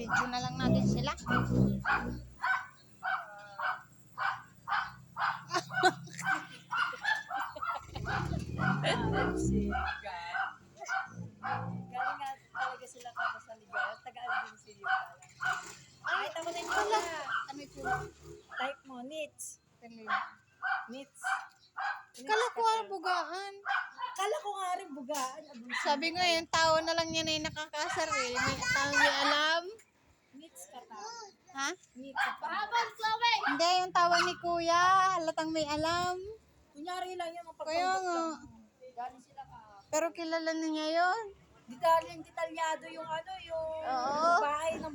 Video na lang natin sila. Galing nga talaga sila sa Ligaya. Taga-Alvin City pala. Ay, tamo din pala. Ano ito? Type mo, knits. Knits. Kala ko ang bugaan. Kala ko nga rin bugaan. Sabi nga, yung tao na lang yan ay nakakasar eh. May tao may alam. Ha? Hindi, yung tawa ni kuya. Halatang may alam. Kunyari lang yung Kaya mapagpagod nga. lang. Galing sila ka. Pero kilala na niya yun. Detalyeng detalyado yung ano, yung Oo. bahay ng.